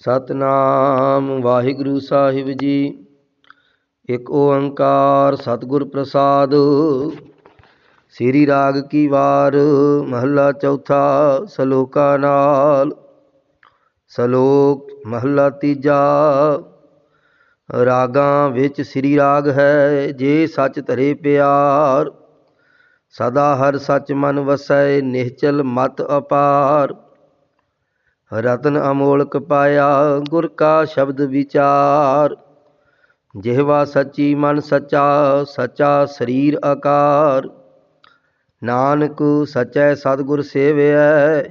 ਸਤਨਾਮ ਵਾਹਿਗੁਰੂ ਸਾਹਿਬ ਜੀ। ਇੱਕ ਓੰਕਾਰ ਸਤਿਗੁਰ ਪ੍ਰਸਾਦ। ਸ੍ਰੀ ਰਾਗ ਕੀ ਵਾਰ, ਮਹੱਲਾ ਚੌਥਾ, ਸ਼ਲੋਕਾ ਨਾਲ। ਸ਼ਲੋਕ, ਮਹੱਲਾ ਤੀਜਾ। ਰਾਗਾਂ ਵਿੱਚ ਸ੍ਰੀ ਰਾਗ ਹੈ, ਜੇ ਸੱਚ ਧਰੇ ਪਿਆਰ। ਸਦਾ ਹਰ ਸੱਚ ਮਨ ਵਸੈ, ਨਿਹਚਲ ਮਤ ਅਪਾਰ। ਰਤਨ ਅਮੋਲਕ ਪਾਇਆ ਗੁਰ ਕਾ ਸ਼ਬਦ ਵਿਚਾਰ। ਜਿਹਵਾ ਸੱਚੀ ਮਨ ਸੱਚਾ ਸੱਚਾ ਸਰੀਰ ਆਕਾਰ। ਨਾਨਕ ਸਚੈ ਸਤਿਗੁਰ ਸੇਵਿਐ,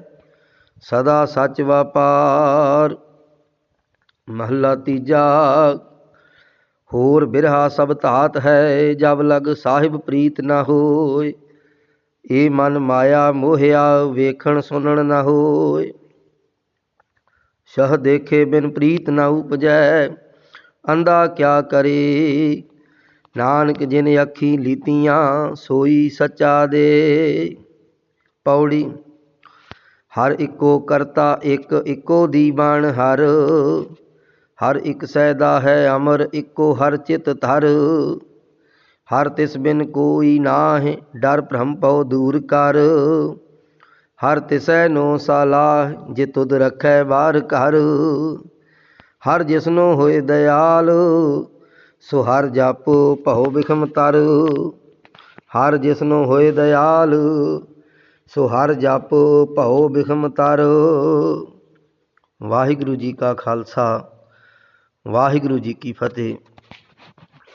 ਸਦਾ ਸੱਚ ਵਪਾਰ। ਮਹੱਲਾ ਤੀਜਾ, ਹੋਰ ਬਿਰਹਾ ਸਭ ਧਾਤ ਹੈ, ਜਬ ਲਗ ਸਾਹਿਬ ਪ੍ਰੀਤ ਨਾ ਹੋਏ। ਏ ਮਨ ਮਾਇਆ ਮੋਹਿਆ, ਵੇਖਣ ਸੁਣਨ ਨਾ ਹੋਏ। ਸ਼ਹ ਦੇਖੇ ਬਿਨ ਪ੍ਰੀਤ ਨਾ ਉਪਜੈ ਅੰਦਾ ਕਿਆ ਕਰੇ? ਨਾਨਕ ਜਿਨ ਅੱਖੀ ਲੀਤੀਆਂ, ਸੋਈ ਸੱਚਾ ਦੇ। ਪੌੜੀ, ਹਰ ਇੱਕੋ ਕਰਤਾ ਇੱਕ, ਇੱਕੋ ਦੀ ਬਾਣ ਹਰ। ਹਰ ਇੱਕ ਸੈਦਾ ਹੈ ਅਮਰ, ਇੱਕੋ ਹਰ ਚਿਤ ਧਰ। ਹਰ ਤਿਸ ਬਿਨ ਕੋਈ ਨਾ ਹੈ ਡਰ ਭ੍ਰਮ ਪਉ ਦੂਰ ਕਰ। ਹਰ ਤਿਸੈ ਨੋ ਸਾਲਾਹ, ਜੇ ਤੁਧ ਰਖੈ ਬਾਹਰ ਘਰ। ਹਰ ਜਿਸਨੋ ਹੋਏ ਦਇਆਲ ਸੋ ਹਰ ਜਪ ਭਉ ਬਿਖਮ ਤਰ। ਹਰ ਜਿਸਨੋ ਹੋਏ ਦਇਆਲ ਸੋ ਹਰ ਜਪ ਭਉ ਬਿਖਮ ਤਰ। ਵਾਹਿਗੁਰੂ ਜੀ ਕਾ ਖਾਲਸਾ, ਵਾਹਿਗੁਰੂ ਜੀ ਕੀ ਫਤਿਹ।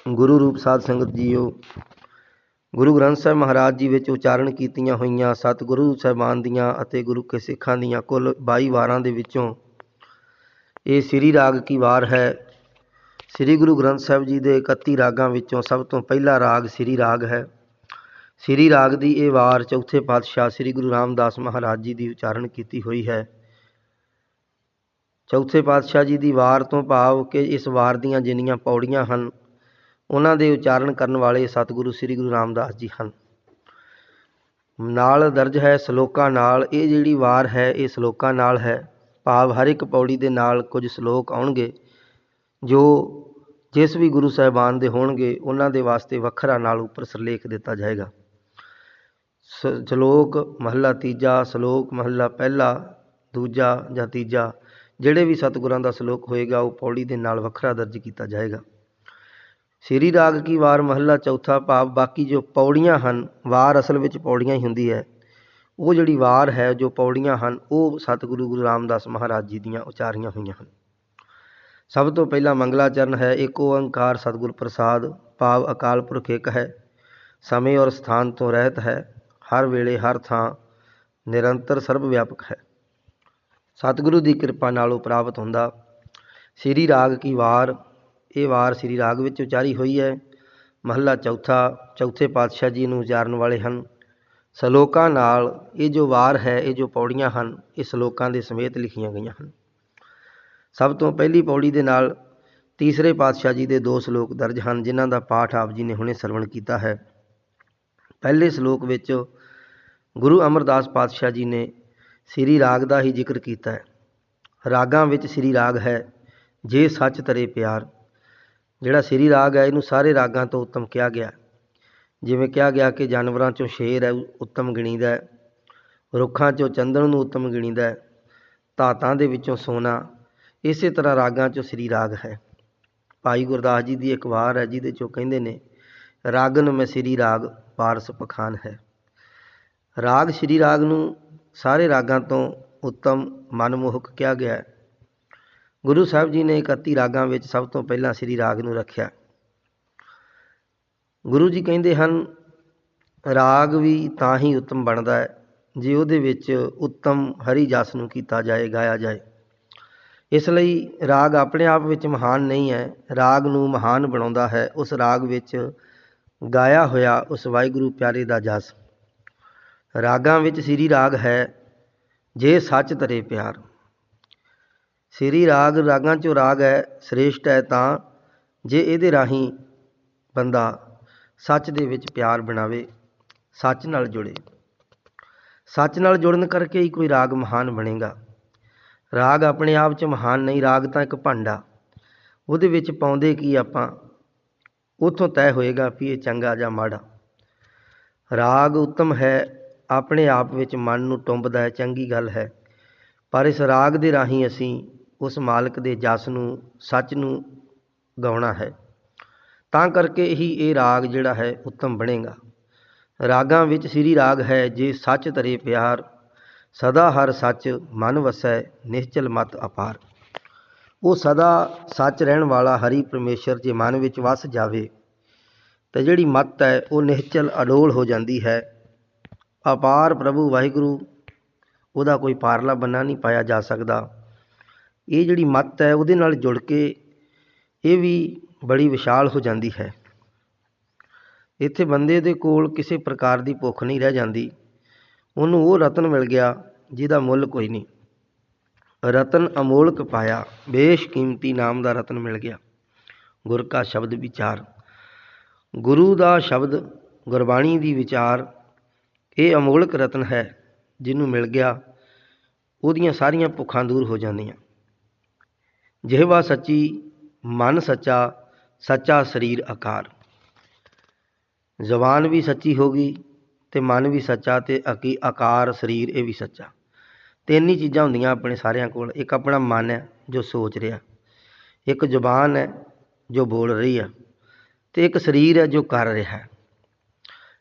ਗੁਰੂ ਰੂਪ ਸਾਧ ਸੰਗਤ ਜੀਓ ਗੁਰੂ ਗ੍ਰੰਥ ਸਾਹਿਬ ਮਹਾਰਾਜ ਜੀ ਵਿੱਚ ਉਚਾਰਨ ਕੀਤੀਆਂ ਹੋਈਆਂ ਸਤਿਗੁਰੂ ਸਾਹਿਬਾਨ ਦੀਆਂ ਅਤੇ ਗੁਰੂ ਕੇ ਸਿੱਖਾਂ ਦੀਆਂ ਕੁੱਲ 22 ਵਾਰਾਂ ਦੇ ਵਿੱਚੋਂ ਇਹ ਸ੍ਰੀ ਰਾਗ ਕੀ ਵਾਰ ਹੈ? ਸ੍ਰੀ ਗੁਰੂ ਗ੍ਰੰਥ ਸਾਹਿਬ ਜੀ ਦੇ 31 ਰਾਗਾਂ ਵਿੱਚੋਂ ਸਭ ਤੋਂ ਪਹਿਲਾ ਰਾਗ ਸ੍ਰੀ ਰਾਗ ਹੈ। ਸ੍ਰੀ ਰਾਗ ਦੀ ਇਹ ਵਾਰ ਚੌਥੇ ਪਾਤਸ਼ਾਹ ਸ੍ਰੀ ਗੁਰੂ ਰਾਮਦਾਸ ਮਹਾਰਾਜ ਜੀ ਦੀ ਉਚਾਰਨ ਕੀਤੀ ਹੋਈ ਹੈ। ਚੌਥੇ ਪਾਤਸ਼ਾਹ ਜੀ ਦੀ ਵਾਰ ਤੋਂ ਭਾਵ ਕਿ ਇਸ ਵਾਰ ਦੀਆਂ ਜਿੰਨੀਆਂ ਪੌੜੀਆਂ ਹਨ ਉਹਨਾਂ ਦੇ ਉਚਾਰਨ ਕਰਨ ਵਾਲੇ ਸਤਿਗੁਰੂ ਸ੍ਰੀ ਗੁਰੂ ਰਾਮਦਾਸ ਜੀ ਹਨ। ਨਾਲ ਦਰਜ ਹੈ, ਸ਼ਲੋਕਾਂ ਨਾਲ, ਇਹ ਜਿਹੜੀ ਵਾਰ ਹੈ, ਇਹ ਸ਼ਲੋਕਾਂ ਨਾਲ ਹੈ। ਭਾਵ ਹਰ ਇੱਕ ਪੌੜੀ ਦੇ ਨਾਲ ਕੁਝ ਸ਼ਲੋਕ ਆਉਣਗੇ, ਜੋ ਜਿਸ ਵੀ ਗੁਰੂ ਸਾਹਿਬਾਨ ਦੇ ਹੋਣਗੇ, ਉਹਨਾਂ ਦੇ ਵਾਸਤੇ ਵੱਖਰਾ ਨਾਲ ਉੱਪਰ ਸਿਰਲੇਖ ਦਿੱਤਾ ਜਾਏਗਾ। ਸ਼ਲੋਕ ਮਹੱਲਾ ਤੀਜਾ, ਸ਼ਲੋਕ ਮਹੱਲਾ ਪਹਿਲਾ, ਦੂਜਾ ਜਾਂ ਤੀਜਾ, ਜਿਹੜੇ ਵੀ ਸਤਿਗੁਰਾਂ ਦਾ ਸ਼ਲੋਕ ਹੋਏਗਾ, ਉਹ ਪੌੜੀ ਦੇ ਨਾਲ ਵੱਖਰਾ ਦਰਜ ਕੀਤਾ ਜਾਏਗਾ। ਸ੍ਰੀ ਰਾਗ ਕੀ ਵਾਰ ਮਹੱਲਾ ਚੌਥਾ ਭਾਵ ਬਾਕੀ ਜੋ ਪੌੜੀਆਂ ਹਨ, ਵਾਰ ਅਸਲ ਵਿੱਚ ਪੌੜੀਆਂ ਹੀ ਹੁੰਦੀ ਹੈ। ਉਹ ਜਿਹੜੀ ਵਾਰ ਹੈ, ਜੋ ਪੌੜੀਆਂ ਹਨ, ਉਹ ਸਤਿਗੁਰੂ ਗੁਰੂ ਰਾਮਦਾਸ ਮਹਾਰਾਜ ਜੀ ਦੀਆਂ ਉਚਾਰੀਆਂ ਹੋਈਆਂ ਹਨ। ਸਭ ਤੋਂ ਪਹਿਲਾਂ ਮੰਗਲਾਚਰਨ ਹੈ, ਇੱਕ ਓੰਕਾਰ ਸਤਿਗੁਰ ਪ੍ਰਸਾਦ ਭਾਵ ਅਕਾਲ ਪੁਰਖ ਇੱਕ ਹੈ। ਸਮੇਂ ਔਰ ਸਥਾਨ ਤੋਂ ਰਹਿਤ ਹੈ, ਹਰ ਵੇਲੇ, ਹਰ ਥਾਂ, ਨਿਰੰਤਰ ਸਰਬ ਵਿਆਪਕ ਹੈ। ਸਤਿਗੁਰੂ ਦੀ ਕਿਰਪਾ ਨਾਲ ਉਹ ਪ੍ਰਾਪਤ ਹੁੰਦਾ। ਸ੍ਰੀ ਰਾਗ ਕੀ ਵਾਰ ਇਹ ਵਾਰ ਸ੍ਰੀ ਰਾਗ ਵਿੱਚ ਉਚਾਰੀ ਹੋਈ ਹੈ। ਮਹੱਲਾ ਚੌਥਾ, ਚੌਥੇ ਪਾਤਸ਼ਾਹ ਜੀ ਨੂੰ ਉਚਾਰਨ ਵਾਲੇ ਹਨ। ਸ਼ਲੋਕਾਂ ਨਾਲ ਇਹ ਜੋ ਵਾਰ ਹੈ, ਇਹ ਜੋ ਪੌੜੀਆਂ ਹਨ, ਇਹ ਸ਼ਲੋਕਾਂ ਦੇ ਸਮੇਤ ਲਿਖੀਆਂ ਗਈਆਂ ਹਨ। ਸਭ ਤੋਂ ਪਹਿਲੀ ਪੌੜੀ ਦੇ ਨਾਲ ਤੀਸਰੇ ਪਾਤਸ਼ਾਹ ਜੀ ਦੇ ਦੋ ਸ਼ਲੋਕ ਦਰਜ ਹਨ, ਜਿਨ੍ਹਾਂ ਦਾ ਪਾਠ ਆਪ ਜੀ ਨੇ ਹੁਣੇ ਸਰਵਣ ਕੀਤਾ ਹੈ। ਪਹਿਲੇ ਸ਼ਲੋਕ ਵਿੱਚ ਗੁਰੂ ਅਮਰਦਾਸ ਪਾਤਸ਼ਾਹ ਜੀ ਨੇ ਸ੍ਰੀ ਰਾਗ ਦਾ ਹੀ ਜ਼ਿਕਰ ਕੀਤਾ ਹੈ। ਰਾਗਾਂ ਵਿੱਚ ਸ੍ਰੀ ਰਾਗ ਹੈ, ਜੇ ਸੱਚ ਤਰੇ ਪਿਆਰ। ਜਿਹੜਾ ਸ੍ਰੀ ਰਾਗ ਹੈ, ਇਹਨੂੰ ਸਾਰੇ ਰਾਗਾਂ ਤੋਂ ਉੱਤਮ ਕਿਹਾ ਗਿਆ ਜਿਵੇਂ ਕਿਹਾ ਗਿਆ ਕਿ ਜਾਨਵਰਾਂ ਚੋਂ ਸ਼ੇਰ ਹੈ ਉੱਤਮ ਗਿਣੀਦਾ ਰੁੱਖਾਂ ਚੋਂ ਚੰਦਨ ਨੂੰ ਉੱਤਮ ਗਿਣੀਦਾ ਧਾਤਾਂ ਦੇ ਵਿੱਚੋਂ ਸੋਨਾ। ਇਸੇ ਤਰ੍ਹਾਂ ਰਾਗਾਂ ਚੋਂ ਸ੍ਰੀ ਰਾਗ ਹੈ। ਭਾਈ ਗੁਰਦਾਸ ਜੀ ਦੀ ਇੱਕ ਵਾਰ ਹੈ, ਜਿਹਦੇ ਚੋਂ ਕਹਿੰਦੇ ਨੇ ਰਾਗਨ ਮੈਂ ਸ੍ਰੀ ਰਾਗ ਪਾਰਸ ਪਖਾਨ ਹੈ। ਰਾਗ, ਸ੍ਰੀ ਰਾਗ ਨੂੰ ਸਾਰੇ ਰਾਗਾਂ ਤੋਂ ਉੱਤਮ ਮਨਮੋਹਕ ਕਿਹਾ ਗਿਆ ਹੈ। ਗੁਰੂ ਸਾਹਿਬ ਜੀ ਨੇ 31 ਰਾਗਾਂ ਵਿੱਚ ਸਭ ਤੋਂ ਪਹਿਲਾਂ ਸ੍ਰੀ ਰਾਗ ਨੂੰ ਰੱਖਿਆ। ਗੁਰੂ ਜੀ ਕਹਿੰਦੇ ਹਨ, ਰਾਗ ਵੀ ਤਾਂ ਹੀ ਉੱਤਮ ਬਣਦਾ ਹੈ, ਜੇ ਉਹਦੇ ਵਿੱਚ ਉੱਤਮ ਹਰੀ ਜਸ ਨੂੰ ਕੀਤਾ ਜਾਏ, ਗਾਇਆ ਜਾਏ। ਇਸ ਲਈ ਰਾਗ ਆਪਣੇ ਆਪ ਵਿੱਚ ਮਹਾਨ ਨਹੀਂ ਹੈ। ਰਾਗ ਨੂੰ ਮਹਾਨ ਬਣਾਉਂਦਾ ਹੈ। ਉਸ ਰਾਗ ਵਿੱਚ ਗਾਇਆ ਹੋਇਆ ਉਸ ਵਾਹਿਗੁਰੂ ਪਿਆਰੇ ਦਾ ਜਸ। ਰਾਗਾਂ ਵਿੱਚ ਸ੍ਰੀ ਰਾਗ ਹੈ, ਜੇ ਸੱਚ ਤਰੇ ਪਿਆਰ। ਸ੍ਰੀ ਰਾਗ, ਰਾਗਾਂ ਚੋਂ ਰਾਗ ਹੈ, ਸ੍ਰੇਸ਼ਟ ਹੈ ਤਾਂ ਜੇ ਇਹਦੇ ਰਾਹੀਂ ਬੰਦਾ ਸੱਚ ਦੇ ਵਿੱਚ ਪਿਆਰ ਬਣਾਵੇ, ਸੱਚ ਨਾਲ ਜੁੜੇ। ਸੱਚ ਨਾਲ ਜੁੜਨ ਕਰਕੇ ਹੀ ਕੋਈ ਰਾਗ ਮਹਾਨ ਬਣੇਗਾ। ਰਾਗ ਆਪਣੇ ਆਪ 'ਚ ਮਹਾਨ ਨਹੀਂ, ਰਾਗ ਤਾਂ ਇੱਕ ਭਾਂਡਾ। ਉਹਦੇ ਵਿੱਚ ਪਾਉਂਦੇ ਕੀ ਆਪਾਂ? ਉੱਥੋਂ ਤੈਅ ਹੋਏਗਾ ਵੀ ਇਹ ਚੰਗਾ ਜਾਂ ਮਾੜਾ। ਰਾਗ ਉੱਤਮ ਹੈ, ਆਪਣੇ ਆਪ ਵਿੱਚ ਮਨ ਨੂੰ ਟੁੰਬਦਾ ਹੈ, ਚੰਗੀ ਗੱਲ ਹੈ। ਪਰ ਇਸ ਰਾਗ ਦੇ ਰਾਹੀਂ ਅਸੀਂ ਉਸ ਮਾਲਕ ਦੇ ਜਸ ਨੂੰ, ਸੱਚ ਨੂੰ ਗਾਉਣਾ ਹੈ। ਤਾਂ ਕਰਕੇ ਹੀ ਇਹ ਰਾਗ ਜਿਹੜਾ ਹੈ, ਉੱਤਮ ਬਣੇਗਾ। ਰਾਗਾਂ ਵਿੱਚ ਸ੍ਰੀ ਰਾਗ ਹੈ, ਜੇ ਸੱਚ ਤਰੇ ਪਿਆਰ, ਸਦਾ ਹਰ ਸੱਚ ਮਨ ਵਸੈ, ਨਿਸ਼ਚਲ ਮਤ ਅਪਾਰ। ਉਹ ਸਦਾ ਸੱਚ ਰਹਿਣ ਵਾਲਾ ਹਰੀ ਪਰਮੇਸ਼ਰ ਜੇ ਮਨ ਵਿੱਚ ਵਸ ਜਾਵੇ, ਤੇ ਜਿਹੜੀ ਮਤ ਹੈ, ਉਹ ਨਿਸ਼ਚਲ ਅਡੋਲ ਹੋ ਜਾਂਦੀ ਹੈ। ਅਪਾਰ ਪ੍ਰਭੂ ਵਾਹਿਗੁਰੂ, ਉਹਦਾ ਕੋਈ ਪਾਰਲਾ ਬੰਨਾ ਨਹੀਂ ਪਾਇਆ ਜਾ ਸਕਦਾ। ਇਹ ਜਿਹੜੀ ਮੱਤ ਹੈ ਉਹਦੇ ਨਾਲ ਜੁੜ ਕੇ ਇਹ ਵੀ ਬੜੀ ਵਿਸ਼ਾਲ ਹੋ ਜਾਂਦੀ ਹੈ। ਇੱਥੇ ਬੰਦੇ ਦੇ ਕੋਲ ਕਿਸੇ ਪ੍ਰਕਾਰ ਦੀ ਭੁੱਖ ਨਹੀਂ ਰਹਿ ਜਾਂਦੀ। ਉਹਨੂੰ ਉਹ ਰਤਨ ਮਿਲ ਗਿਆ ਜਿਹਦਾ ਮੁੱਲ ਕੋਈ ਨਹੀਂ। ਰਤਨ ਅਮੋਲਕ ਪਾਇਆ, ਬੇਸ਼ਕੀਮਤੀ ਨਾਮ ਦਾ ਰਤਨ ਮਿਲ ਗਿਆ। ਗੁਰ ਕਾ ਸ਼ਬਦ ਵਿਚਾਰ। ਗੁਰੂ ਦਾ ਸ਼ਬਦ, ਗੁਰਬਾਣੀ ਦੀ ਵਿਚਾਰ, ਇਹ ਅਮੋਲਕ ਰਤਨ ਹੈ ਜਿਹਨੂੰ ਮਿਲ ਗਿਆ। ਉਹਦੀਆਂ ਸਾਰੀਆਂ ਭੁੱਖਾਂ ਦੂਰ ਹੋ ਜਾਂਦੀਆਂ। ਜਿਹਵਾ ਸੱਚੀ, ਮਨ ਸੱਚਾ ਸੱਚਾ ਸਰੀਰ ਆਕਾਰ। ਜ਼ਬਾਨ ਵੀ ਸੱਚੀ ਹੋ ਗਈ ਤੇ ਮਨ ਵੀ ਸੱਚਾ ਤੇ ਅਕੀ ਆਕਾਰ ਸਰੀਰ ਇਹ ਵੀ ਸੱਚਾ। ਤਿੰਨ ਹੀ ਚੀਜ਼ਾਂ ਹੁੰਦੀਆਂ ਆਪਣੇ ਸਾਰਿਆਂ ਕੋਲ, ਇੱਕ ਆਪਣਾ ਮਨ ਹੈ ਜੋ ਸੋਚ ਰਿਹਾ, ਇੱਕ ਜ਼ੁਬਾਨ ਹੈ ਜੋ ਬੋਲ ਰਹੀ ਹੈ ਤੇ ਇੱਕ ਸਰੀਰ ਹੈ ਜੋ ਕਰ ਰਿਹਾ ਹੈ।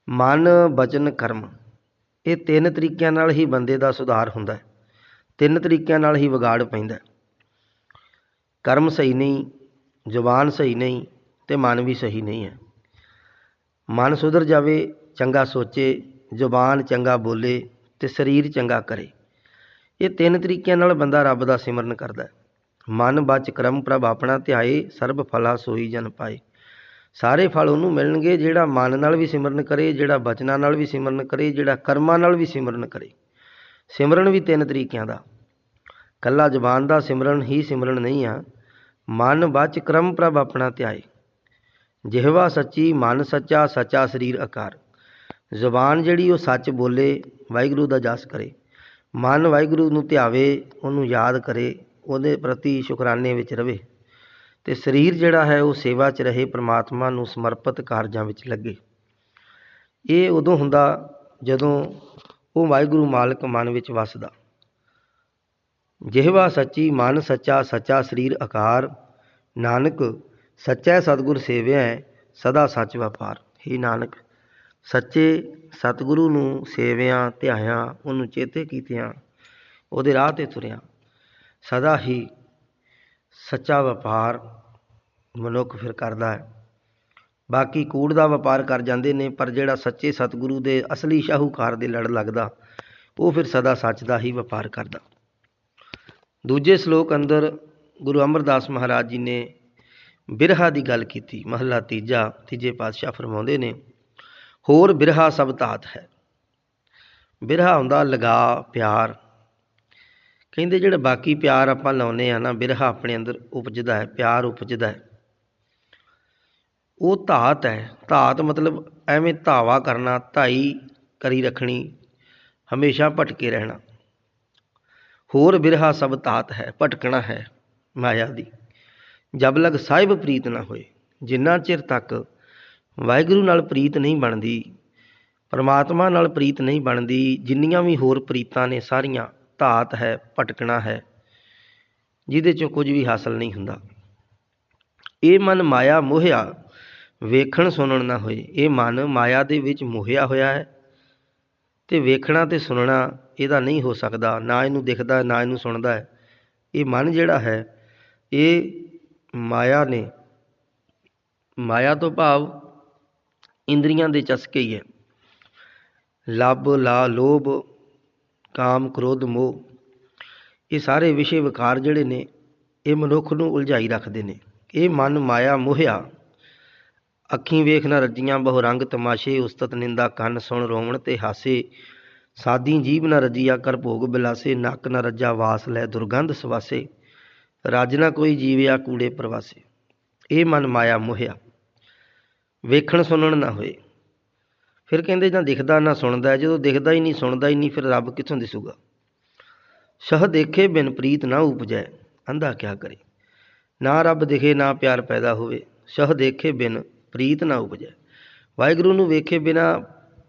ਮਨ ਬਚਨ ਕਰਮ, ਇਹ ਤਿੰਨ ਤਰੀਕਿਆਂ ਨਾਲ ਹੀ ਬੰਦੇ ਦਾ ਸੁਧਾਰ ਹੁੰਦਾ ਹੈ, ਤਿੰਨ ਤਰੀਕਿਆਂ ਨਾਲ ਹੀ ਵਿਗਾੜ ਪੈਂਦਾ ਕਰਮ ਸਹੀ ਨਹੀਂ, ਜ਼ੁਬਾਨ ਸਹੀ ਨਹੀਂ ਅਤੇ ਮਨ ਵੀ ਸਹੀ ਨਹੀਂ ਹੈ। ਮਨ ਸੁਧਰ ਜਾਵੇ, ਚੰਗਾ ਸੋਚੇ, ਜ਼ੁਬਾਨ ਚੰਗਾ ਬੋਲੇ ਅਤੇ ਸਰੀਰ ਚੰਗਾ ਕਰੇ। ਇਹ ਤਿੰਨ ਤਰੀਕਿਆਂ ਨਾਲ ਬੰਦਾ ਰੱਬ ਦਾ ਸਿਮਰਨ ਕਰਦਾ ਮਨ ਬਚ ਕਰਮ ਪ੍ਰਭ ਆਪਣਾ ਧਿਆਏ, ਸਰਬ ਫਲਾ ਸੋਈ ਜਨ ਪਾਏ। ਸਾਰੇ ਫਲ ਉਹਨੂੰ ਮਿਲਣਗੇ ਜਿਹੜਾ ਮਨ ਨਾਲ ਵੀ ਸਿਮਰਨ ਕਰੇ, ਜਿਹੜਾ ਬਚਨਾਂ ਨਾਲ ਵੀ ਸਿਮਰਨ ਕਰੇ, ਜਿਹੜਾ ਕਰਮਾਂ ਨਾਲ ਵੀ ਸਿਮਰਨ ਕਰੇ। ਸਿਮਰਨ ਵੀ ਤਿੰਨ ਤਰੀਕਿਆਂ ਦਾ। ਕੱਲਾ ਜ਼ਬਾਨ ਦਾ ਸਿਮਰਨ ਹੀ ਸਿਮਰਨ ਨਹੀਂ ਆ। ਮਨ ਬਚ ਕਰਮ ਪ੍ਰਭ ਆਪਣਾ ਧਿਆਏ। ਜਿਹਵਾ ਸੱਚੀ, ਮਨ ਸੱਚਾ ਸੱਚਾ ਸਰੀਰ ਆਕਾਰ। ਜ਼ੁਬਾਨ ਜਿਹੜੀ ਉਹ ਸੱਚ ਬੋਲੇ, ਵਾਹਿਗੁਰੂ ਦਾ ਜਸ ਕਰੇ। ਮਨ ਵਾਹਿਗੁਰੂ ਨੂੰ ਧਿਆਵੇ, ਉਹਨੂੰ ਯਾਦ ਕਰੇ, ਉਹਦੇ ਪ੍ਰਤੀ ਸ਼ੁਕਰਾਨੇ ਵਿੱਚ ਰਵੇ। ਤੇ ਸਰੀਰ ਜਿਹੜਾ ਹੈ, ਉਹ ਸੇਵਾ 'ਚ ਰਹੇ, ਪ੍ਰਮਾਤਮਾ ਨੂੰ ਸਮਰਪਿਤ ਕਾਰਜਾਂ ਵਿੱਚ ਲੱਗੇ। ਇਹ ਉਦੋਂ ਹੁੰਦਾ ਜਦੋਂ ਉਹ ਵਾਹਿਗੁਰੂ ਮਾਲਕ ਮਨ ਵਿੱਚ ਵਸਦਾ। ਜਿਹਵਾ ਸੱਚੀ ਮਨ ਸੱਚਾ ਸੱਚਾ ਸਰੀਰ ਆਕਾਰ। ਨਾਨਕ, ਸੱਚਾ ਸਤਿਗੁਰ ਸੇਵਿਆ ਸਦਾ ਸੱਚ ਵਪਾਰ। ਹੀ ਨਾਨਕ, ਸੱਚੇ ਸਤਿਗੁਰੂ ਨੂੰ ਸੇਵਿਆਂ, ਧਿਆਇਆਂ, ਉਹਨੂੰ ਚੇਤੇ ਕੀਤਿਆਂ, ਉਹਦੇ ਰਾਹ ਤੇ ਤੁਰਿਆ। ਸਦਾ ਹੀ ਸੱਚਾ ਵਪਾਰ ਮਨੁੱਖ ਫਿਰ ਕਰਦਾ ਹੈ। ਬਾਕੀ ਕੂੜ ਦਾ ਵਪਾਰ ਕਰ ਜਾਂਦੇ ਨੇ, ਪਰ ਜਿਹੜਾ ਸੱਚੇ ਸਤਿਗੁਰੂ ਦੇ ਅਸਲੀ ਸ਼ਾਹੂਕਾਰ ਦੇ ਲੜ ਲੱਗਦਾ, ਉਹ ਫਿਰ ਸਦਾ ਸੱਚ ਦਾ ਹੀ ਵਪਾਰ ਕਰਦਾ। ਦੂਜੇ ਸ਼ਲੋਕ ਅੰਦਰ ਗੁਰੂ ਅਮਰਦਾਸ ਮਹਾਰਾਜ ਜੀ ਨੇ ਬਿਰਹਾ ਦੀ ਗੱਲ ਕੀਤੀ, ਮਹੱਲਾ ਤੀਜਾ, ਤੀਜੇ ਪਾਤਸ਼ਾਹ ਫਰਮਾਉਂਦੇ ਨੇ, ਹੋਰ ਬਿਰਹਾ ਸਭ ਤਾਤ ਹੈ। ਬਿਰਹਾ ਹੁੰਦਾ ਲਗਾ, ਪਿਆਰ। ਕਹਿੰਦੇ ਜਿਹੜਾ ਬਾਕੀ ਪਿਆਰ ਆਪਾਂ ਲਾਉਨੇ ਆ ਨਾ, ਬਿਰਹਾ ਆਪਣੇ ਅੰਦਰ ਉਪਜਦਾ ਹੈ, ਪਿਆਰ ਉਪਜਦਾ ਹੈ। ਉਹ ਧਾਤ ਹੈ। ਧਾਤ ਮਤਲਬ ਐਵੇਂ ਧਾਵਾ ਕਰਨਾ, ਧਾਈ ਕਰੀ ਰੱਖਣੀ, ਹਮੇਸ਼ਾ ਭਟਕੇ ਰਹਿਣਾ। ਹੋਰ ਬਿਰਹਾ ਸਭ ਤਾਤ ਹੈ, ਭਟਕਣਾ ਹੈ ਮਾਇਆ ਦੀ। ਜਬ ਲਗ ਸਾਹਿਬ ਪ੍ਰੀਤ ਨਾ ਹੋਏ, ਜਿੰਨਾ ਚਿਰ ਤੱਕ ਵਾਹਿਗੁਰੂ ਨਾਲ ਪ੍ਰੀਤ ਨਹੀਂ ਬਣਦੀ, ਪਰਮਾਤਮਾ ਨਾਲ ਪ੍ਰੀਤ ਨਹੀਂ ਬਣਦੀ, ਜਿੰਨੀਆਂ ਵੀ ਹੋਰ ਪ੍ਰੀਤਾਂ ਨੇ ਸਾਰੀਆਂ, ਧਾਤ ਹੈ, ਭਟਕਣਾ ਹੈ, ਜਿਹਦੇ ਚੋਂ ਕੁਝ ਵੀ ਹਾਸਲ ਨਹੀਂ ਹੁੰਦਾ। ਇਹ ਮਨ ਮਾਇਆ ਮੋਹਿਆ, ਵੇਖਣ ਸੁਣਨ ਨਾ ਹੋਏ, ਇਹ ਮਨ ਮਾਇਆ ਦੇ ਵਿੱਚ ਮੋਹਿਆ ਹੋਇਆ ਹੈ। ਅਤੇ ਵੇਖਣਾ ਅਤੇ ਸੁਣਨਾ ਇਹਦਾ ਨਹੀਂ ਹੋ ਸਕਦਾ, ਨਾ ਇਹਨੂੰ ਦਿਖਦਾ, ਨਾ ਇਹਨੂੰ ਸੁਣਦਾ ਹੈ। ਇਹ ਮਨ ਜਿਹੜਾ ਹੈ, ਇਹ ਮਾਇਆ ਨੇ, ਮਾਇਆ ਤੋਂ ਭਾਵ ਇੰਦਰੀਆਂ ਦੇ ਚਸਕੇ ਹੀ ਹੈ। ਲੱਭ, ਲਾ, ਲੋਭ, ਕਾਮ, ਕ੍ਰੋਧ, ਮੋਹ, ਇਹ ਸਾਰੇ ਵਿਸ਼ੇ ਵਿਕਾਰ ਜਿਹੜੇ ਨੇ, ਇਹ ਮਨੁੱਖ ਨੂੰ ਉਲਝਾਈ ਰੱਖਦੇ ਨੇ। ਇਹ ਮਨ ਮਾਇਆ ਮੋਹਿਆ ਅੱਖੀਂ ਵੇਖ ਨਾ ਰੱਜੀਆਂ ਬਹੁ ਰੰਗ ਤਮਾਸ਼ੇ, ਉਸਤਤ ਨਿੰਦਾ ਕੰਨ ਸੁਣ ਰੋਵਣ ਤੇ ਹਾਸੇ। ਸਾਦੀ ਜੀਬ ਨਾ ਰੱਜੀਆ ਕਰ ਭੋਗ ਬਿਲਾਸੇ, ਨੱਕ ਨਾ ਰੱਜਾ ਵਾਸ ਲੈ ਦੁਰਗੰਧ ਸਵਾਸੇ। ਰੱਜ ਨਾ ਕੋਈ ਜੀਵਿਆ ਕੂੜੇ ਪ੍ਰਵਾਸੇ। ਇਹ ਮਨ ਮਾਇਆ ਮੋਹਿਆ। ਵੇਖਣ ਸੁਣਨ ਨਾ ਹੋਏ। ਫਿਰ ਕਹਿੰਦੇ ਨਾ ਦਿਖਦਾ ਨਾ ਸੁਣਦਾ, ਜਦੋਂ ਦਿਖਦਾ ਹੀ ਨਹੀਂ, ਸੁਣਦਾ ਹੀ ਨਹੀਂ, ਫਿਰ ਰੱਬ ਕਿੱਥੋਂ ਦਿਸੂਗਾ? ਸ਼ਹ ਦੇਖੇ ਬਿਨ ਪ੍ਰੀਤ ਨਾ ਉਪਜੈ, ਅੰਧਾ ਕਿਆ ਕਰੇ? ਨਾ ਰੱਬ ਦਿਖੇ, ਨਾ ਪਿਆਰ ਪੈਦਾ ਹੋਵੇ। ਸ਼ਹ ਦੇਖੇ ਬਿਨ ਪ੍ਰੀਤ ਨਾ ਉਪਜੈ। ਵਾਹਿਗੁਰੂ ਨੂੰ ਵੇਖੇ ਬਿਨਾ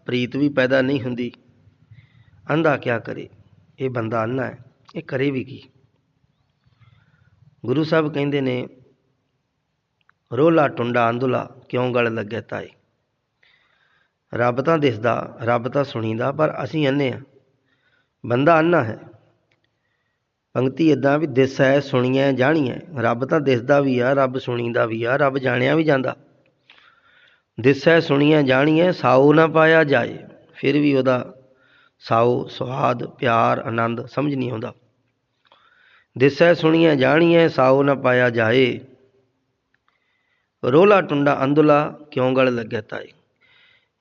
ਪ੍ਰੀਤ ਵੀ ਪੈਦਾ ਨਹੀਂ ਹੁੰਦੀ। ਅੰਧਾ ਕਿਆ ਕਰੇ? ਇਹ ਬੰਦਾ ਅੰਨਾ ਹੈ, ਇਹ ਕਰੇ ਵੀ ਕੀ? ਗੁਰੂ ਸਾਹਿਬ ਕਹਿੰਦੇ ਨੇ, ਰੋਲਾ ਟੁੰਡਾ ਅੰਦੁਲਾ ਕਿਉਂ ਗਲ ਲੱਗੇ ਤਾਏ? ਰੱਬ ਤਾਂ ਦਿਸਦਾ, ਰੱਬ ਤਾਂ ਸੁਣੀਦਾ, ਪਰ ਅਸੀਂ ਅੰਨੇ ਆ ਬੰਦਾ ਅੰਨਾ ਹੈ। ਪੰਕਤੀ ਇਦਾਂ ਵੀ ਦਿਸ ਹੈ, ਸੁਣੀਐ, ਜਾਣੀਐ। ਰੱਬ ਤਾਂ ਦਿਸਦਾ ਵੀ ਆ, ਰੱਬ ਸੁਣੀਦਾ ਵੀ ਆ, ਰੱਬ ਜਾਣਿਆ ਵੀ ਜਾਂਦਾ। ਦਿਸੈ ਸੁਣੀਐ ਜਾਣੀਐ ਸਾਉ ਨਾ ਪਾਇਆ ਜਾਏ। ਫਿਰ ਵੀ ਉਹਦਾ ਸਾਉ ਸਵਾਦ ਪਿਆਰ, ਆਨੰਦ ਸਮਝ ਨਹੀਂ ਆਉਂਦਾ। ਦਿਸੈ ਸੁਣੀਐ ਜਾਣੀਐ ਸਾਉ ਨਾ ਪਾਇਆ ਜਾਏ। ਰੋਲਾ ਟੁੰਡਾ ਅੰਦੁਲਾ ਕਿਉਂ ਗਲ ਲੱਗਿਆ ਤਾਏ?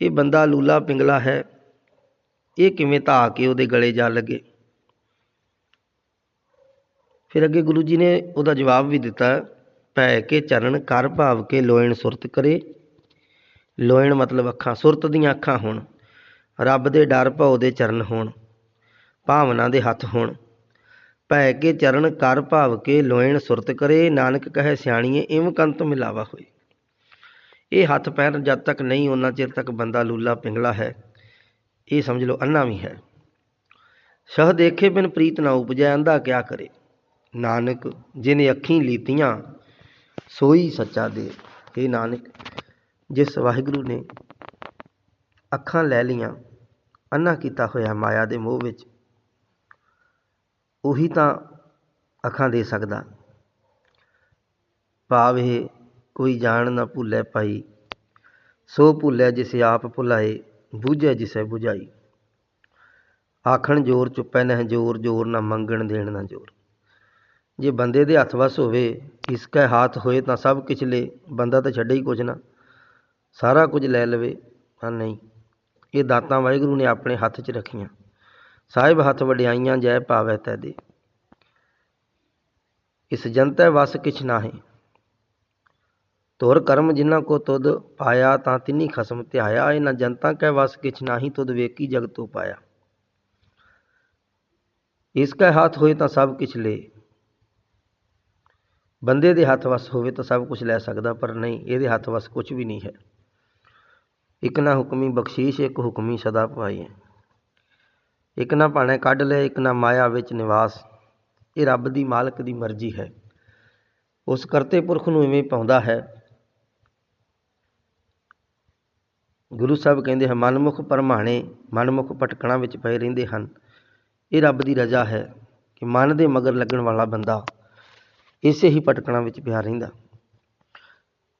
ਇਹ ਬੰਦਾ ਲੂਲਾ ਪਿੰਗਲਾ ਹੈ। ਇਹ ਕਿਵੇਂ ਧਾ ਕੇ ਉਹਦੇ ਗਲੇ ਜਾ ਲੱਗੇ? ਫਿਰ ਅੱਗੇ ਗੁਰੂ ਜੀ ਨੇ ਉਹਦਾ ਜਵਾਬ ਵੀ ਦਿੱਤਾ ਪੈ ਕੇ ਚਰਨ, ਕਰ ਭਾਵ ਕੇ ਲੋਇਣ ਸੁਰਤ ਕਰੇ। ਲੋਇਣ ਮਤਲਬ ਅੱਖਾਂ, ਸੁਰਤ ਦੀਆਂ ਅੱਖਾਂ ਹੋਣ, ਰੱਬ ਦੇ ਡਰ ਭਉ ਦੇ ਚਰਨ ਹੋਣ, ਭਾਵਨਾ ਦੇ ਹੱਥ ਹੋਣ। ਭੈ ਕੇ ਚਰਨ ਕਰ ਭਾਵ ਕੇ ਲੋਇਣ ਸੁਰਤ ਕਰੇ, ਨਾਨਕ ਕਹੇ ਸਿਆਣੀਏ ਇਮ ਮਿਲਾਵਾ ਹੋਏ। ਇਹ ਹੱਥ ਪੈਰ ਜਦ ਤੱਕ ਨਹੀਂ ਉਹਨਾਂ ਚਿਰ ਤੱਕ ਬੰਦਾ ਲੂਲਾ ਪਿੰਗਲਾ ਹੈ। ਇਹ ਸਮਝ ਲਓ ਅੰਨਾ ਵੀ ਹੈ। ਸ਼ਹ ਦੇਖੇ ਬਿਨ ਪ੍ਰੀਤ ਨਾ ਉਪਜੈ ਅੰਦਾ ਕਿਆ ਕਰੇ? ਨਾਨਕ, ਜਿਨੇ ਅੱਖੀਂ ਲੀਤੀਆਂ, ਸੋਈ ਸੱਚਾ ਦੇ। ਇਹ ਨਾਨਕ ਜਿਸ ਵਾਹਿਗੁਰੂ ਨੇ ਅੱਖਾਂ ਲੈ ਲਈਆਂ ਅੰਨਾ ਕੀਤਾ ਹੋਇਆ ਮਾਇਆ ਦੇ ਮੋਹ ਵਿੱਚ, ਉਹੀ ਤਾਂ ਅੱਖਾਂ ਦੇ ਸਕਦਾ। ਭਾਵ ਇਹ ਕੋਈ ਜਾਣ ਨਾ ਭੁੱਲੇ ਪਾਈ ਸੋ ਭੁੱਲਿਆ ਜਿਸ ਆਪ ਭੁਲਾਏ, ਬੂਝੇ ਜਿਸੈ 부ਝਾਈ ਆਖਣ ਜੋਰ ਚੁੱਪੈ ਨਹਿ ਜੋਰ ਜੋਰ ਨਾ ਮੰਗਣ ਦੇਣ ਨਾ ਜੋਰ। ਜੇ ਬੰਦੇ ਦੇ ਹੱਥ ਵਸ ਹੋਵੇ ਇਸਕਾ ਹਾਥ ਹੋਏ ਤਾਂ ਸਭ ਕੁਛ ਲੈ, ਬੰਦਾ ਤਾਂ ਛੱਡੇ ਹੀ ਕੁਝ ਨਾ। ਸਾਰਾ ਕੁਝ ਲੈ ਲਵੇ, ਹਾਂ ਨਹੀਂ। ਇਹ ਦਾਤਾਂ ਵਾਹਿਗੁਰੂ ਨੇ ਆਪਣੇ ਹੱਥ 'ਚ ਰੱਖੀਆਂ। ਸਾਹਿਬ ਹੱਥ ਵਡਿਆਈਆਂ ਜੈ ਪਾਵੈ ਤੈ ਦੇ। ਇਸ ਜਨਤੈ ਵਸ ਕਿਛ ਨਾਹੀ। ਤੋਰ ਕਰਮ ਜਿਨ੍ਹਾਂ ਕੋ ਤੁਧ ਪਾਇਆ ਤਾਂ ਤਿਨੀ ਖਸਮ ਧਿਆਇਆ। ਇਹਨਾਂ ਜਨਤਾ ਕੈ ਵਸ ਕਿਛ ਨਾਹੀ, ਤੁਧ ਵੇਕੀ ਜਗ ਤੋ ਪਾਇਆ। ਇਸ ਕੈ ਹੱਥ ਹੋਏ ਤਾਂ ਸਭ ਕੁਛ ਲੈ। ਬੰਦੇ ਦੇ ਹੱਥ ਵਸ ਹੋਵੇ ਤਾਂ ਸਭ ਕੁਝ ਲੈ ਸਕਦਾ, ਪਰ ਨਹੀਂ, ਇਹਦੇ ਹੱਥ ਵਸ ਕੁਝ ਵੀ ਨਹੀਂ ਹੈ। ਇੱਕ ਨਾ ਹੁਕਮੀ ਬਖਸ਼ੀਸ਼, ਇੱਕ ਹੁਕਮੀ ਸਦਾ ਭਾਈ ਇੱਕ ਨਾ ਭਾਣੇ ਕੱਢ ਲੈ, ਇੱਕ ਨਾ ਮਾਇਆ ਵਿੱਚ ਨਿਵਾਸ। ਇਹ ਰੱਬ ਦੀ ਮਾਲਕ ਦੀ ਮਰਜ਼ੀ ਹੈ। ਉਸ ਕਰਤੇ ਪੁਰਖ ਨੂੰ ਇਵੇਂ ਪਾਉਂਦਾ ਹੈ। ਗੁਰੂ ਸਾਹਿਬ ਕਹਿੰਦੇ ਹਨ, ਮਨਮੁਖ ਪਰਮਾਣੇ, ਮਨਮੁਖ ਭਟਕਣਾ ਵਿੱਚ ਪਏ ਰਹਿੰਦੇ ਹਨ। ਇਹ ਰੱਬ ਦੀ ਰਜ਼ਾ ਹੈ ਕਿ ਮਨ ਦੇ ਮਗਰ ਲੱਗਣ ਵਾਲਾ ਬੰਦਾ ਇਸੇ ਹੀ ਭਟਕਣਾ ਵਿੱਚ ਪਿਆ ਰਹਿੰਦਾ।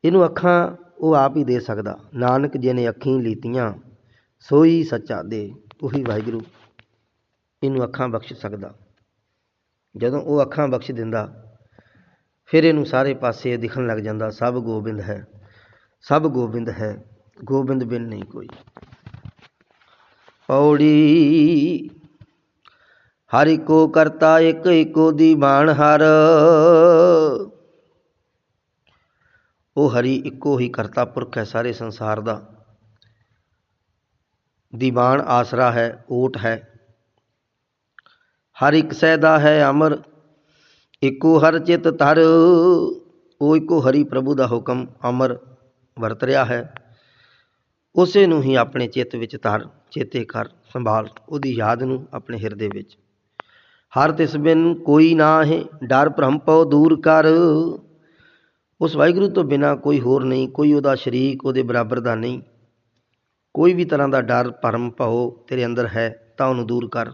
ਇਹਨੂੰ ਅੱਖਾਂ ਉਹ ਆਪ ਹੀ ਦੇ ਸਕਦਾ। ਨਾਨਕ ਜੀ ਨੇ ਅੱਖੀਂ ਲੀਤੀਆਂ, ਸੋਈ ਸੱਚਾ ਦੇ। ਉਹੀ ਵਾਹਿਗੁਰੂ ਇਹਨੂੰ ਅੱਖਾਂ ਬਖਸ਼ ਸਕਦਾ। ਜਦੋਂ ਉਹ ਅੱਖਾਂ ਬਖਸ਼ ਦਿੰਦਾ, ਫਿਰ ਇਹਨੂੰ ਸਾਰੇ ਪਾਸੇ ਦਿਖਣ ਲੱਗ ਜਾਂਦਾ, ਸਭ ਗੋਬਿੰਦ ਹੈ, ਸਭ ਗੋਬਿੰਦ ਹੈ, ਗੋਬਿੰਦ ਬਿਨ ਨਹੀਂ ਕੋਈ। ਪੌੜੀ ਹਰ ਇੱਕੋ ਕਰਤਾ, ਇੱਕ ਇੱਕੋ ਦੀ ਬਾਣ ਹਰ। ਉਹ ਹਰੀ ਇੱਕੋ ਹੀ ਕਰਤਾ ਪੁਰਖ ਹੈ ਸਾਰੇ ਸੰਸਾਰ ਦਾ। ਦੀਵਾਨ ਆਸਰਾ ਹੈ, ਓਟ ਹੈ। ਹਰ ਇੱਕ ਸਹਿ ਦਾ ਹੈ ਅਮਰ, ਇੱਕੋ ਹਰ ਚਿਤ ਧਰ, ਉਹ ਇੱਕੋ ਹਰੀ ਪ੍ਰਭੂ ਦਾ ਹੁਕਮ ਅਮਰ ਵਰਤ ਰਿਹਾ ਹੈ। ਉਸੇ ਨੂੰ ਹੀ ਆਪਣੇ ਚਿੱਤ ਵਿੱਚ ਧਰ, ਚੇਤੇ ਕਰ, ਸੰਭਾਲ, ਉਹਦੀ ਯਾਦ ਨੂੰ ਆਪਣੇ ਹਿਰਦੇ ਵਿੱਚ। ਹਰ ਤਿਸ ਬਿਨ ਕੋਈ ਨਾ ਹੈ ਡਰ ਭ੍ਰਮ ਪਉ ਦੂਰ ਕਰ। ਉਸ ਵਾਹਿਗੁਰੂ ਤੋਂ ਬਿਨਾਂ ਕੋਈ ਹੋਰ ਨਹੀਂ, ਕੋਈ ਉਹਦਾ ਸ਼ਰੀਕ ਉਹਦੇ ਬਰਾਬਰ ਦਾ ਨਹੀਂ। ਕੋਈ ਵੀ ਤਰ੍ਹਾਂ ਦਾ ਡਰ, ਭਰਮ, ਭਉ ਤੇਰੇ ਅੰਦਰ ਹੈ ਤਾਂ ਉਹਨੂੰ ਦੂਰ ਕਰ।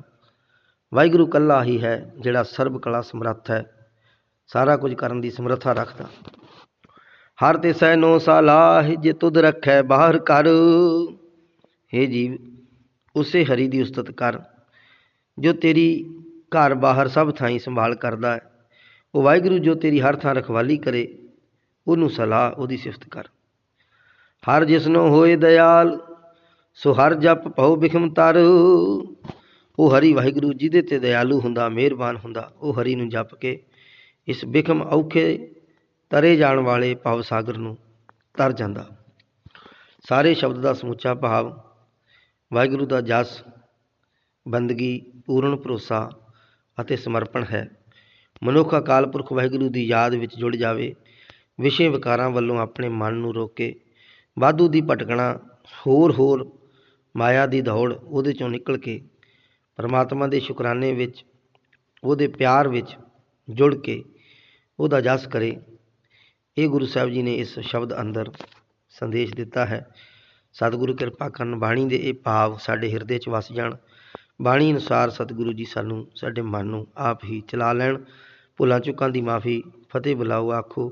ਵਾਹਿਗੁਰੂ ਕੱਲਾ ਹੀ ਹੈ ਜਿਹੜਾ ਸਰਬ ਕਲਾ ਸਮਰੱਥ ਹੈ। ਸਾਰਾ ਕੁਝ ਕਰਨ ਦੀ ਸਮਰੱਥਾ ਰੱਖਦਾ। ਹਰ ਤੇ ਤਿਸੈ ਨੋ ਸਾਲਾਹ, ਜੇ ਤੁਧ ਰੱਖੈ ਬਾਹਰ ਕਰ। हे ਜੀਵ, ਉਸੇ ਹਰੀ ਦੀ ਉਸਤਤ ਕਰ, ਜੋ ਤੇਰੀ ਘਰ ਬਾਹਰ ਸਭ ਥਾਈਂ ਸੰਭਾਲ ਕਰਦਾ ਹੈ। ਉਹ ਵਾਹਿਗੁਰੂ ਜੋ ਤੇਰੀ ਹਰ ਥਾਂ ਰਖਵਾਲੀ ਕਰੇ ਉਹਨੂੰ ਸਲਾਹ ਉਹਦੀ ਸਿਫਤ ਕਰ। ਹਰ ਜਿਸਨੂੰ ਹੋਏ ਦਇਆਲ ਸੋ ਹਰ ਜਪ ਭਉ ਬਿਖਮ ਤਰ। ਉਹ ਹਰੀ ਵਾਹਿਗੁਰੂ ਜਿਹਦੇ ਤੇ ਦਇਆਲੂ ਹੁੰਦਾ, ਮਿਹਰਬਾਨ ਹੁੰਦਾ, ਉਹ ਹਰੀ ਨੂੰ ਜਪ ਕੇ ਇਸ ਬਿਖਮ ਔਖੇ ਤਰੇ ਜਾਣ ਵਾਲੇ ਭਵ ਸਾਗਰ ਨੂੰ ਤਰ ਜਾਂਦਾ। ਸਾਰੇ ਸ਼ਬਦ ਦਾ ਸਮੁੱਚਾ ਭਾਵ, ਵਾਹਿਗੁਰੂ ਦਾ ਜਸ, ਬੰਦਗੀ, ਪੂਰਨ ਭਰੋਸਾ ਅਤੇ ਸਮਰਪਣ ਹੈ। ਮਨੁੱਖ ਅਕਾਲ ਪੁਰਖ ਵਾਹਿਗੁਰੂ ਦੀ ਯਾਦ ਵਿੱਚ ਜੁੜ ਜਾਵੇ ਵਿਸ਼ੇ ਵਿਕਾਰਾਂ ਵੱਲੋਂ ਆਪਣੇ ਮਨ ਨੂੰ ਰੋਕੇ ਵਾਧੂ ਦੀ ਭਟਕਣਾ, ਹੋਰ ਹੋਰ ਮਾਇਆ ਦੀ ਦੌੜ ਉਹਦੇ ਚੋਂ ਨਿਕਲ ਕੇ ਪਰਮਾਤਮਾ ਦੇ ਸ਼ੁਕਰਾਨੇ ਵਿੱਚ, ਉਹਦੇ ਪਿਆਰ ਵਿੱਚ ਜੁੜ ਕੇ ਉਹਦਾ ਜਸ ਕਰੇ। ਇਹ ਗੁਰੂ ਸਾਹਿਬ ਜੀ ਨੇ ਇਸ ਸ਼ਬਦ ਅੰਦਰ ਸੰਦੇਸ਼ ਦਿੱਤਾ ਹੈ, ਸਤਿਗੁਰੂ ਕਿਰਪਾ ਕਰਨ ਬਾਣੀ ਦੇ ਇਹ ਭਾਵ ਸਾਡੇ ਹਿਰਦੇ 'ਚ ਵਸ ਜਾਣ। ਬਾਣੀ ਅਨੁਸਾਰ ਸਤਿਗੁਰੂ ਜੀ ਸਾਨੂੰ ਸਾਡੇ ਮਨ ਨੂੰ ਆਪ ਹੀ ਚਲਾ ਲੈਣ। ਭੁੱਲਾਂ ਚੁੱਕਾਂ ਦੀ ਮਾਫੀ, ਫਤਿਹ ਬੁਲਾਓ ਆਖੋ।